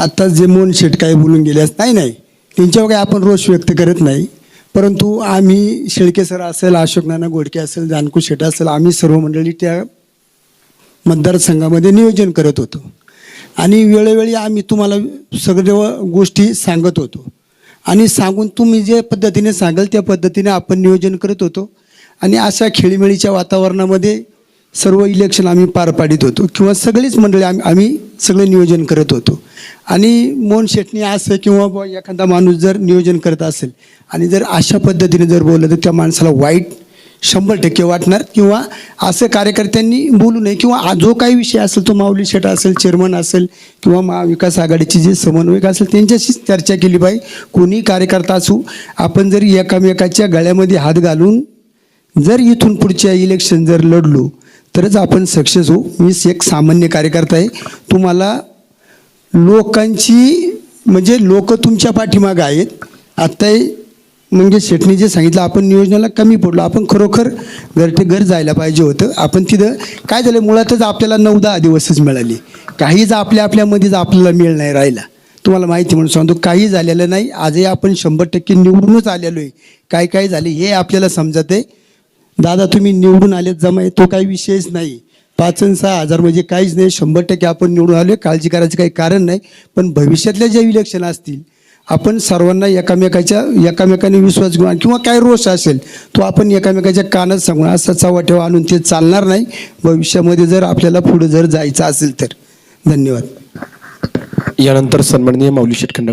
आत्ता जे मोन शेट काय बोलून गेल्यास नाही नाही. त्यांच्यावर काही आपण रोष व्यक्त करत नाही. परंतु आम्ही शेळके सर असेल अशोक नाना गोडके असेल जानकू शेठ असेल आम्ही सर्व मंडळी त्या मतदारसंघामध्ये नियोजन करत होतो. आणि वेळोवेळी आम्ही तुम्हाला सगळ्या गोष्टी सांगत होतो. आणि सांगून तुम्ही जे पद्धतीने सांगाल त्या पद्धतीने आपण नियोजन करत होतो. आणि अशा खेळीमेळीच्या वातावरणामध्ये सर्व इलेक्शन आम्ही पार पाडित होतो. किंवा सगळीच मंडळी आम्ही आम्ही सगळं नियोजन करत होतो. आणि मोहन शेटणी असं किंवा बुवा एखादा माणूस जर नियोजन करत असेल आणि जर अशा पद्धतीने जर बोललं तर त्या माणसाला वाईट शंभर टक्के वाटणार किंवा असं कार्यकर्त्यांनी बोलू नये किंवा जो काही विषय असेल तो माऊली शेट असेल चेअरमन असेल किंवा महाविकास आघाडीचे जे समन्वयक असेल त्यांच्याशीच चर्चा केली पाहिजे. कोणी कार्यकर्ता असू आपण जर एकामेकाच्या गळ्यामध्ये हात घालून जर इथून पुढच्या इलेक्शन जर लढलो तरच आपण सक्सेस होऊ. मी एक सामान्य कार्यकर्ता आहे. तुम्हाला लोकांची म्हणजे लोक तुमच्या पाठीमागं आहेत. आत्ताही म्हणजे शेटणी जे सांगितलं आपण नियोजनाला कमी पडलो. आपण खरोखर घर ते घर जायला पाहिजे होतं. आपण तिथं काय झालं मुळातच आपल्याला नऊ दहा दिवसच मिळाले. काहीच आपल्या आपल्यामध्येच आपल्याला मिळ नाही राहिला. तुम्हाला माहिती म्हणून सांगतो काही झालेलं नाही. आजही आपण शंभर टक्के निवडूनच आलेलो आहे. काय काय झाले हे आपल्याला समजत आहे दादा तुम्ही निवडून आलेत जमा तो काही विषयच नाही. पाच आणि सहा हजार म्हणजे काहीच नाही शंभर टक्के आपण निवडून आलो काळजी करायचं काही कारण नाही पण भविष्यातल्या ज्या इलेक्शन असतील आपण सर्वांना एकामेकाच्या एकामेकाने विश्वास घेऊन किंवा काय रोष असेल तो आपण एकामेकाच्या कानात सांगून असा चव्हा ठेवा आणून ते चालणार नाही. भविष्यामध्ये जर आपल्याला पुढे जर जायचं असेल तर. धन्यवाद. यानंतर सन्माननीय माऊली शेठ यांना